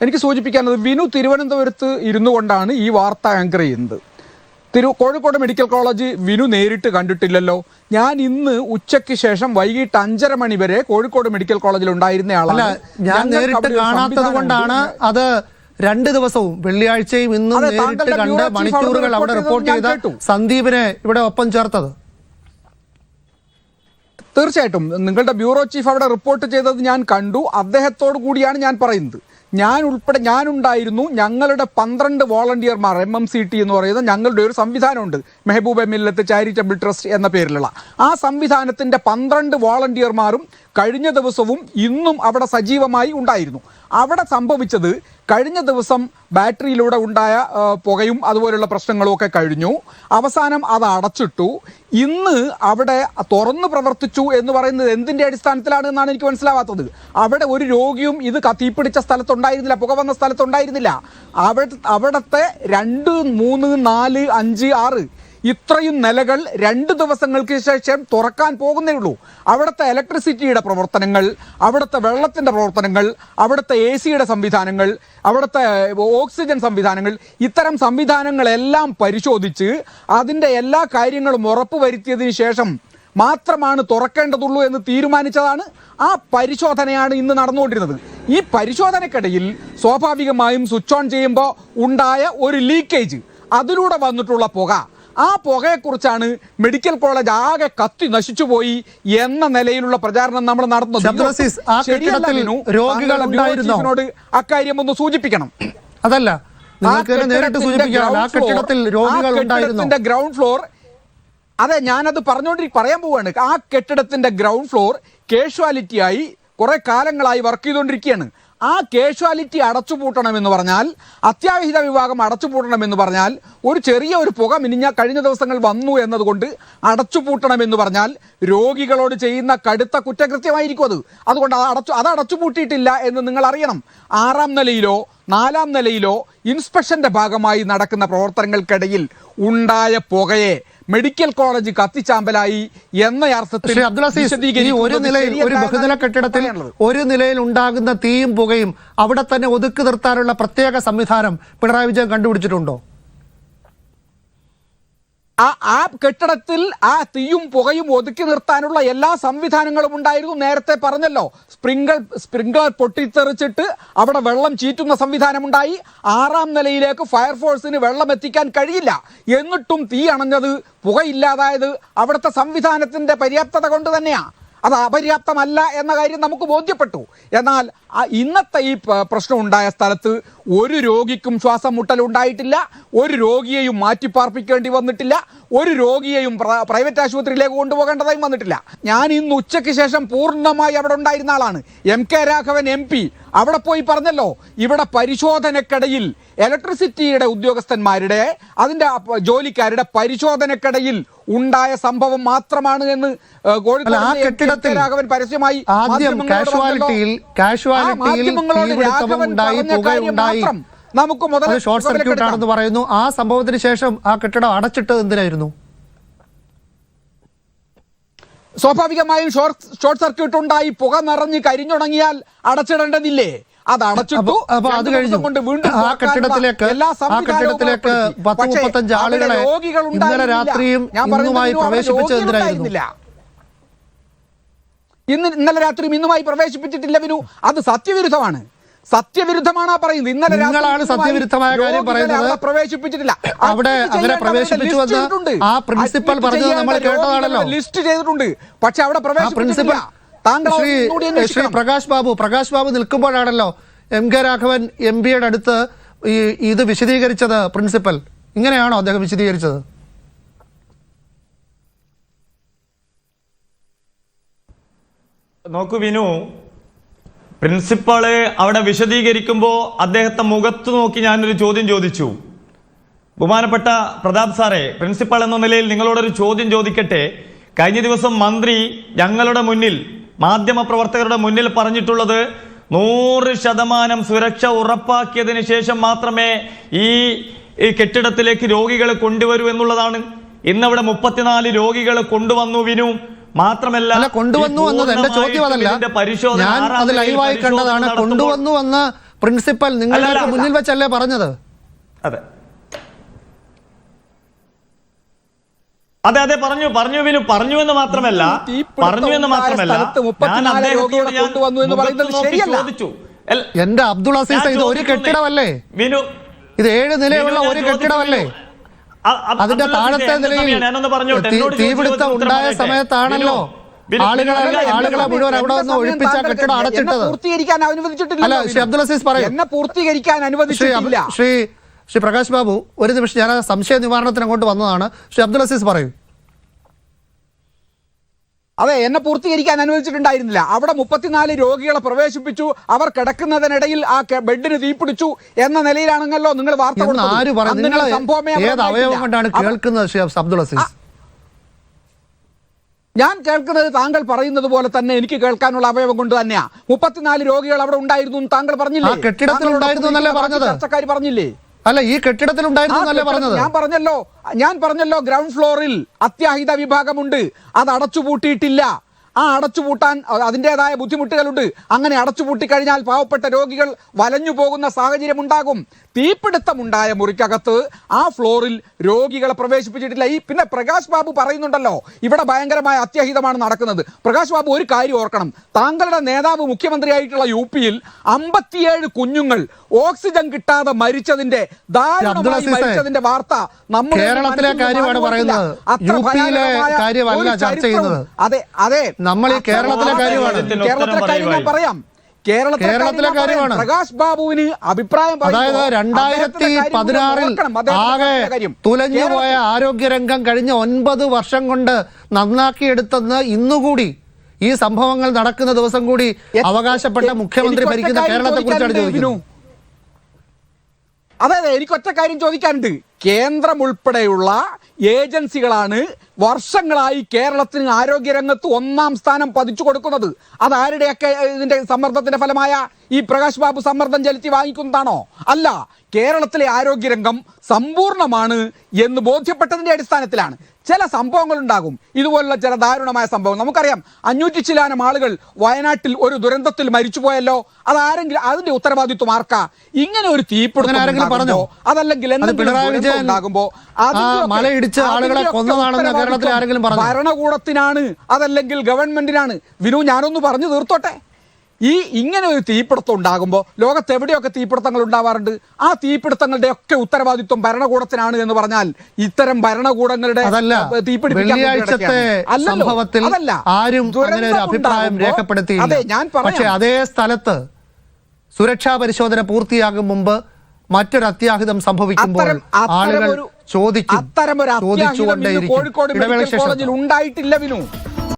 എനിക്ക് സൂചിപ്പിക്കാനുള്ളത് വിനു തിരുവനന്തപുരത്ത് ഇരുന്നു കൊണ്ടാണ് ഈ വാർത്ത ആങ്കർ ചെയ്യുന്നത്. തിരു കോഴിക്കോട് മെഡിക്കൽ കോളേജ് വിനു നേരിട്ട് കണ്ടിട്ടില്ലല്ലോ. ഞാൻ ഇന്ന് ഉച്ചയ്ക്ക് ശേഷം വൈകിട്ട് അഞ്ചര മണി വരെ കോഴിക്കോട് മെഡിക്കൽ കോളേജിൽ ഉണ്ടായിരുന്ന ആളാണ്. ഞാൻ നേരിട്ട് കാണാത്തത് കൊണ്ടാണ് അത് രണ്ട് ദിവസവും വെള്ളിയാഴ്ചയും ഇന്നും നേരിട്ട് കണ്ട് മണിക്കൂറുകൾ അവിടെ റിപ്പോർട്ട് ചെയ്ത സന്ദീപിനെ ഇവിടെ ഒപ്പം ചേർത്തത്. തീർച്ചയായിട്ടും നിങ്ങളുടെ ബ്യൂറോ ചീഫ് അവിടെ റിപ്പോർട്ട് ചെയ്തത് ഞാൻ കണ്ടു. അദ്ദേഹത്തോടു കൂടിയാണ് ഞാൻ പറയുന്നത്. ഞാൻ ഉൾപ്പെടെ ഞാനുണ്ടായിരുന്നു ഞങ്ങളുടെ പന്ത്രണ്ട് വോളണ്ടിയർമാർ എം എം സി ടി എന്ന് പറയുന്ന ഞങ്ങളുടെ ഒരു സംവിധാനമുണ്ട്. മെഹബൂബ് മില്ലത്ത് ചാരിറ്റബിൾ ട്രസ്റ്റ് എന്ന പേരിലുള്ള. ആ സംവിധാനത്തിന്റെ പന്ത്രണ്ട് വോളണ്ടിയർമാരും കഴിഞ്ഞ ദിവസവും ഇന്നും അവിടെ സജീവമായി ഉണ്ടായിരുന്നു. അവിടെ സംഭവിച്ചത് കഴിഞ്ഞ ദിവസം ബാറ്ററിയിലൂടെ ഉണ്ടായ പുകയും അതുപോലുള്ള പ്രശ്നങ്ങളും ഒക്കെ കഴിഞ്ഞു. അവസാനം അത് അടച്ചിട്ടു. ഇന്ന് അവിടെ തുറന്നു പ്രവർത്തിച്ചു എന്ന് പറയുന്നത് എന്തിന്റെ അടിസ്ഥാനത്തിലാണ് എന്നാണ് എനിക്ക് മനസ്സിലാവാത്തത്. അവിടെ ഒരു രോഗിയും ഇത് കത്തിപ്പിടിച്ച സ്ഥലത്തുണ്ടായിരുന്നില്ല പുക വന്ന സ്ഥലത്തുണ്ടായിരുന്നില്ല. അവിടെ അവിടുത്തെ രണ്ട് മൂന്ന് നാല് അഞ്ച് ആറ് ഇത്രയും നിലകൾ രണ്ട് ദിവസങ്ങൾക്ക് ശേഷം തുറക്കാൻ പോകുന്നേ ഉള്ളൂ. അവിടുത്തെ ഇലക്ട്രിസിറ്റിയുടെ പ്രവർത്തനങ്ങൾ അവിടുത്തെ വെള്ളത്തിന്റെ പ്രവർത്തനങ്ങൾ അവിടുത്തെ എ സിയുടെ സംവിധാനങ്ങൾ അവിടുത്തെ ഓക്സിജൻ സംവിധാനങ്ങൾ ഇത്തരം സംവിധാനങ്ങളെല്ലാം പരിശോധിച്ച് അതിന്റെ എല്ലാ കാര്യങ്ങളും ഉറപ്പുവരുത്തിയതിന് ശേഷം മാത്രമാണ് തുറക്കേണ്ടതുള്ളൂ എന്ന് തീരുമാനിച്ചതാണ് ആ പരിശോധനയാണ് ഇന്ന് നടന്നുകൊണ്ടിരുന്നത്. ഈ പരിശോധനക്കിടയിൽ സ്വാഭാവികമായും സ്വിച്ച് ഓൺ ചെയ്യുമ്പോൾ ഉണ്ടായ ഒരു ലീക്കേജ് അതിലൂടെ വന്നിട്ടുള്ള പുക. ആ പുകയെക്കുറിച്ചാണ് മെഡിക്കൽ കോളേജ് ആകെ കത്തി നശിച്ചുപോയി എന്ന നിലയിലുള്ള പ്രചാരണം നമ്മൾ നടത്തുന്നത്. രോഗികളോട് അക്കാര്യം ഒന്ന് സൂചിപ്പിക്കണം. അതല്ല. കെട്ടിടത്തിന്റെ ഗ്രൗണ്ട് ഫ്ലോർ അതെ ഞാനത് പറഞ്ഞുകൊണ്ടി പറയാൻ പോവാണ്. ആ കെട്ടിടത്തിന്റെ ഗ്രൗണ്ട് ഫ്ലോർ കേഷ്വാലിറ്റി ആയി കുറെ കാലങ്ങളായി വർക്ക് ചെയ്തുകൊണ്ടിരിക്കുകയാണ്. ആ കേഷ്വാലിറ്റി അടച്ചുപൂട്ടണമെന്ന് പറഞ്ഞാൽ അത്യാഹിത വിഭാഗം അടച്ചുപൂട്ടണമെന്ന് പറഞ്ഞാൽ ഒരു ചെറിയ ഒരു പുക മിനിഞ്ഞ കഴിഞ്ഞ ദിവസങ്ങൾ വന്നു എന്നതുകൊണ്ട് അടച്ചുപൂട്ടണമെന്ന് പറഞ്ഞാൽ രോഗികളോട് ചെയ്യുന്ന കടുത്ത കുറ്റകൃത്യമായിരിക്കും അത്. അതുകൊണ്ട് അത് അടച്ചു അത് അടച്ചുപൂട്ടിയിട്ടില്ല എന്ന് നിങ്ങൾ അറിയണം ആറാം നിലയിലോ നാലാം നിലയിലോ ഇൻസ്പെക്ഷന്റെ ഭാഗമായി നടക്കുന്ന പ്രവർത്തനങ്ങൾക്കിടയിൽ ഉണ്ടായ പുകയെ മെഡിക്കൽ കോളേജ് കത്തിച്ചാമ്പലായി എന്ന അർത്ഥത്തിൽ ഒരു നിലയിൽ ഒരു ബഹുനില കെട്ടിടത്തിൽ ഒരു നിലയിൽ ഉണ്ടാകുന്ന തീയും പുകയും അവിടെ തന്നെ ഒതുക്കി നിർത്താനുള്ള പ്രത്യേക സംവിധാനം പിണറായി വിജയൻ കണ്ടുപിടിച്ചിട്ടുണ്ടോ? ആ ആ കെട്ടിടത്തിൽ ആ തീയും പുകയും ഒതുക്കി നിർത്താനുള്ള എല്ലാ സംവിധാനങ്ങളും ഉണ്ടായിരുന്നു. നേരത്തെ പറഞ്ഞല്ലോ സ്പ്രിങ്കിൾ സ്പ്രിങ്ക്ലർ പൊട്ടിത്തെറിച്ചിട്ട് അവിടെ വെള്ളം ചീറ്റുന്ന സംവിധാനമുണ്ടായി ആറാം നിലയിലേക്ക് ഫയർഫോഴ്സിന് വെള്ളം എത്തിക്കാൻ കഴിയില്ല. എന്നിട്ടും തീ അണഞ്ഞത് പുകയില്ലാതായത് അവിടുത്തെ സംവിധാനത്തിന്റെ പര്യാപ്തത കൊണ്ട് തന്നെയാണ് അത് അപര്യാപ്തമല്ല എന്ന കാര്യം നമുക്ക് ബോധ്യപ്പെട്ടു. എന്നാൽ ഇന്നത്തെ ഈ പ്രശ്നം ഉണ്ടായ സ്ഥലത്ത് ഒരു രോഗിക്കും ശ്വാസം മുട്ടൽ ഉണ്ടായിട്ടില്ല ഒരു രോഗിയെയും മാറ്റിപ്പാർപ്പിക്കേണ്ടി വന്നിട്ടില്ല ഒരു രോഗിയെയും പ്രൈവറ്റ് ആശുപത്രിയിലേക്ക് കൊണ്ടുപോകേണ്ടതായും വന്നിട്ടില്ല. ഞാൻ ഇന്ന് ഉച്ചയ്ക്ക് ശേഷം പൂർണമായി അവിടെ ഉണ്ടായിരുന്ന ആളാണ്. എം കെ രാഘവൻ എം അവിടെ പോയി പറഞ്ഞല്ലോ ഇവിടെ പരിശോധനക്കിടയിൽ ഇലക്ട്രിസിറ്റിയുടെ ഉദ്യോഗസ്ഥന്മാരുടെ അതിന്റെ അപ്പ- ജോലിക്കാരുടെ പരിശോധനക്കിടയിൽ ഉണ്ടായ സംഭവം മാത്രമാണ് എന്ന് കോഴിക്കോട് ആ കെട്ടിടത്തിൽ രാഘവൻ പരസ്യമായി മാധ്യമങ്ങളോട് രാഘവൻ പറഞ്ഞ കാര്യം മാത്രം നമുക്ക് മുതൽ ഷോർട്ട് സർക്യൂട്ട് ആണെന്ന് പറയുന്നു. ആ സംഭവത്തിന് ശേഷം ആ കെട്ടിടം അടച്ചിട്ടത് എന്തിനായിരുന്നു? സ്വാഭാവികമായും ഷോർട്ട് ഷോർട്ട് സർക്യൂട്ട് ഉണ്ടായി പുക നിറഞ്ഞ് കരിഞ്ഞുണങ്ങിയാൽ അടച്ചിടേണ്ടതില്ലേ? അത് അടച്ചിട്ടു അപ്പൊ- അത് കഴിഞ്ഞു. കൊണ്ട് വീണ്ടും ആ കെട്ടിടത്തിലേക്ക് ആ കെട്ടിടത്തിലേക്ക്. പത്ത് മുപ്പത്തഞ്ച് ആളുകളെ ഇന്നലെ രാത്രിയും ഇന്നുമായി പ്രവേശിപ്പിച്ചത് ഇന്ന് ഇന്നലെ രാത്രിയും ഇന്നുമായി പ്രവേശിപ്പിച്ചിട്ടില്ല വിനു. അത് സത്യവിരുദ്ധമാണ്. സത്യവിരുദ്ധമാണ് ആ പറയുന്നത്. ഇന്നലെ നിങ്ങളാണ് സത്യവിരുദ്ധമായ കാര്യം പറയുന്നത്. അവിടെ പ്രവേശിപ്പിച്ചിട്ടില്ല അവിടെ അങ്ങനെ പ്രവേശിപ്പിച്ചു വന്ന ആ പ്രിൻസിപ്പൽ പറഞ്ഞത് നമ്മൾ കേട്ടതാണല്ലോ. ലിസ്റ്റ് ചെയ്തിട്ടുണ്ട്. പക്ഷെ അവിടെ പ്രിൻസിപ്പൽ താങ്കൾ ശ്രീ ശ്രീ പ്രകാശ് ബാബു പ്രകാശ് ബാബു നിൽക്കുമ്പോഴാണല്ലോ എം കെ രാഘവൻ എം പിയുടെ അടുത്ത് ഈ ഇത് വിശദീകരിച്ചത് പ്രിൻസിപ്പൽ. ഇങ്ങനെയാണോ അദ്ദേഹം വിശദീകരിച്ചത്? നോക്കൂ വിനു പ്രിൻസിപ്പാൾ അവിടെ വിശദീകരിക്കുമ്പോൾ അദ്ദേഹത്തെ മുഖത്ത് നോക്കി ഞാനൊരു ചോദ്യം ചോദിച്ചു. ബഹുമാനപ്പെട്ട പ്രതാപ് സാറേ പ്രിൻസിപ്പാൾ എന്ന നിലയിൽ നിങ്ങളോടൊരു ചോദ്യം ചോദിക്കട്ടെ. കഴിഞ്ഞ ദിവസം മന്ത്രി ഞങ്ങളുടെ മുന്നിൽ മാധ്യമ പ്രവർത്തകരുടെ മുന്നിൽ പറഞ്ഞിട്ടുള്ളത് നൂറ് ശതമാനം സുരക്ഷ ഉറപ്പാക്കിയതിന് ശേഷം മാത്രമേ ഈ കെട്ടിടത്തിലേക്ക് രോഗികളെ കൊണ്ടുവരൂ എന്നുള്ളതാണ്. ഇന്നവിടെ മുപ്പത്തിനാല് രോഗികളെ കൊണ്ടുവന്നു വിനു. മാത്രമല്ല കൊണ്ടുവന്നു എന്നത് എന്റെ ചോദ്യം അതല്ല പരിശോധന ഞാൻ അത് ലൈവായി കണ്ടതാണ് കൊണ്ടുവന്നു എന്ന് പ്രിൻസിപ്പൽ നിങ്ങളുടെ. മുന്നിൽ വെച്ചല്ലേ പറഞ്ഞത്? അതെ. അതെ അതെ പറഞ്ഞു പറഞ്ഞു വിനു പറഞ്ഞു എന്ന് മാത്രമല്ല പറഞ്ഞു എന്ന് മാത്രമല്ല ഞാൻ അദ്ദേഹത്തോട്. ചോദിച്ചു. എന്റെ അബ്ദുൾ അസീസ് ഇത് ഒരു കെട്ടിടമല്ലേ? വിനു ഇത് ഏഴ് നിലയുള്ള ഒരു. കെട്ടിടമല്ലേ? അതിന്റെ താഴത്തെ നിലയിൽ തീപിടുത്തം ഉണ്ടായ സമയത്താണല്ലോ ആളുകളെ ആളുകളെ മുഴുവൻ അവിടെ എന്നെ വന്ന് സമയം ഒഴിപ്പിച്ച താങ്കൾ കെട്ടിടം അടച്ചിട്ടത്. പൂർത്തീകരിക്കാൻ അനുവദിച്ചിട്ടില്ല അല്ല, ശ്രീ അബ്ദുൽ അസീസ് പറയൂ. എന്നെ പൂർത്തീകരിക്കാൻ അനുവദിച്ചിട്ടില്ല. ശ്രീ ശ്രീ പ്രകാശ് ബാബു ഒരു നിമിഷം ഞാൻ സംശയ നിവാരണത്തിന് അങ്ങോട്ട് വന്നതാണ്. ശ്രീ അബ്ദുൽ അസീസ് പറയൂ. അതെ എന്നെ പൂർത്തീകരിക്കാൻ അനുവദിച്ചിട്ടുണ്ടായിരുന്നില്ല. അവിടെ മുപ്പത്തിനാല് രോഗികളെ പ്രവേശിപ്പിച്ചു. അവർ കിടക്കുന്നതിനിടയിൽ ആ ബെഡിന് തീപിടിച്ചു എന്ന നിലയിലാണെന്നല്ലോ നിങ്ങൾ വാർത്ത കൊടുത്തത്. ഞാൻ കേൾക്കുന്നത് താങ്കൾ പറയുന്നത് പോലെ തന്നെ എനിക്ക് കേൾക്കാനുള്ള അവയവം കൊണ്ട് തന്നെയാ. മുപ്പത്തിനാല് രോഗികൾ അവിടെ ഉണ്ടായിരുന്നു താങ്കൾ പറഞ്ഞില്ലേ? കെട്ടിടത്തിൽ പറഞ്ഞില്ലേ? അല്ല ഈ കെട്ടിടത്തിൽ പറഞ്ഞത്? ഞാൻ പറഞ്ഞല്ലോ. ഞാൻ പറഞ്ഞല്ലോ ഗ്രൗണ്ട് ഫ്ലോറിൽ അത്യാഹിത വിഭാഗമുണ്ട്. അത് അടച്ചുപൂട്ടിയിട്ടില്ല. ആ അടച്ചുപൂട്ടാൻ അതിന്റെതായ ബുദ്ധിമുട്ടുകളുണ്ട്. അങ്ങനെ അടച്ചുപൂട്ടി കഴിഞ്ഞാൽ പാവപ്പെട്ട രോഗികൾ വലഞ്ഞു പോകുന്ന സാഹചര്യം ഉണ്ടാകും തീപിടുത്തമുണ്ടായ മുറിക്കകത്ത് ആ ഫ്ലോറിൽ രോഗികളെ പ്രവേശിപ്പിച്ചിട്ടില്ല. ഈ പിന്നെ പ്രകാശ് ബാബു പറയുന്നുണ്ടല്ലോ ഇവിടെ ഭയങ്കരമായ അത്യാഹിതമാണ് നടക്കുന്നത്. പ്രകാശ് ബാബു ഒരു കാര്യം ഓർക്കണം. താങ്കളുടെ നേതാവ് മുഖ്യമന്ത്രിയായിട്ടുള്ള യു പിയിൽ അമ്പത്തിയേഴ് കുഞ്ഞുങ്ങൾ ഓക്സിജൻ കിട്ടാതെ മരിച്ചതിന്റെ ദാരുണമായി മരിച്ചതിന്റെ വാർത്ത നമ്മുടെ കേരളത്തിലെ കാര്യമാണ് പറയുന്നത്. അത്ര യു പിയിലെ കാര്യമല്ല ചർച്ച ചെയ്യുന്നത്. അതെ അതെ. നമ്മൾ ഈ കേരളത്തിലെ കാര്യമാണ്. കേരളത്തിലെ കാര്യം ഞാൻ പറയാം. കേരളത്തിലെ. കാര്യമാണ്. പ്രകാശ് ബാബുവിന് അഭിപ്രായം അതായത് രണ്ടായിരത്തി പതിനാറിൽ ആകെ. തുലഞ്ഞുപോയ ആരോഗ്യരംഗം കഴിഞ്ഞ ഒൻപത് വർഷം കൊണ്ട് നന്നാക്കിയെടുത്തെന്ന് ഇന്നുകൂടി ഈ സംഭവങ്ങൾ നടക്കുന്ന ദിവസം കൂടി അവകാശപ്പെട്ട മുഖ്യമന്ത്രി ഭരിക്കുന്ന കേരളത്തെ കുറിച്ചാണ് ചോദിക്കുന്നു അതെ അതെ എനിക്ക് ഒറ്റ കാര്യം ചോദിക്കാനുണ്ട് കേന്ദ്രം ഉൾപ്പെടെയുള്ള ഏജൻസികളാണ് വർഷങ്ങളായി കേരളത്തിന് ആരോഗ്യരംഗത്ത് ഒന്നാം സ്ഥാനം പതിച്ചു കൊടുക്കുന്നത്. അതാരുടെയൊക്കെ ഇതിന്റെ സമ്മർദ്ദത്തിന്റെ ഫലമായ ഈ പ്രകാശ് ബാബു സമ്മർദ്ദം ചെലുത്തി വാങ്ങിക്കുന്നതാണോ? അല്ല കേരളത്തിലെ ആരോഗ്യരംഗം സമ്പൂർണമാണ് എന്ന് ബോധ്യപ്പെട്ടതിന്റെ അടിസ്ഥാനത്തിലാണ്. ചില സംഭവങ്ങൾ ഉണ്ടാകും ഇതുപോലുള്ള ചില ദാരുണമായ സംഭവം നമുക്കറിയാം അഞ്ഞൂറ്റി ചിലാനം ആളുകൾ വയനാട്ടിൽ ഒരു ദുരന്തത്തിൽ മരിച്ചുപോയല്ലോ. അത് ആരെങ്കിലും അതിന്റെ ഉത്തരവാദിത്വം ആർക്കാ? ഇങ്ങനെ ഒരു തീപിടുത്തം പറഞ്ഞോ? അതല്ലെങ്കിൽ ഉണ്ടാകുമ്പോ? ഭരണകൂടത്തിനാണ്. അതല്ലെങ്കിൽ ഗവൺമെന്റിനാണ്. വിനു ഞാനൊന്ന് പറഞ്ഞു തീർത്തോട്ടെ? ഈ ഇങ്ങനെ ഒരു തീപിടുത്തം ഉണ്ടാകുമ്പോൾ ലോകത്ത് എവിടെയൊക്കെ തീപിടുത്തങ്ങൾ ഉണ്ടാവാറുണ്ട്? ആ തീപിടുത്തങ്ങളുടെ ഒക്കെ ഉത്തരവാദിത്വം ഭരണകൂടത്തിനാണ് എന്ന് പറഞ്ഞാൽ ഇത്തരം ഭരണകൂടങ്ങളുടെ അതല്ല. ആരും അങ്ങനെ ഒരു അഭിപ്രായം അതെ ഞാൻ പക്ഷെ അതേ സ്ഥലത്ത് സുരക്ഷാ പരിശോധന പൂർത്തിയാകും മുമ്പ് മറ്റൊരു അത്യാഹിതം സംഭവിക്കുമ്പോൾ ആളുകൾ ചോദിച്ചു അത്തരം ഒരു അത്യാഹിതം കോഴിക്കോട് മെഡിക്കൽ കോളേജിൽ ഉണ്ടായിട്ടില്ല വിനു.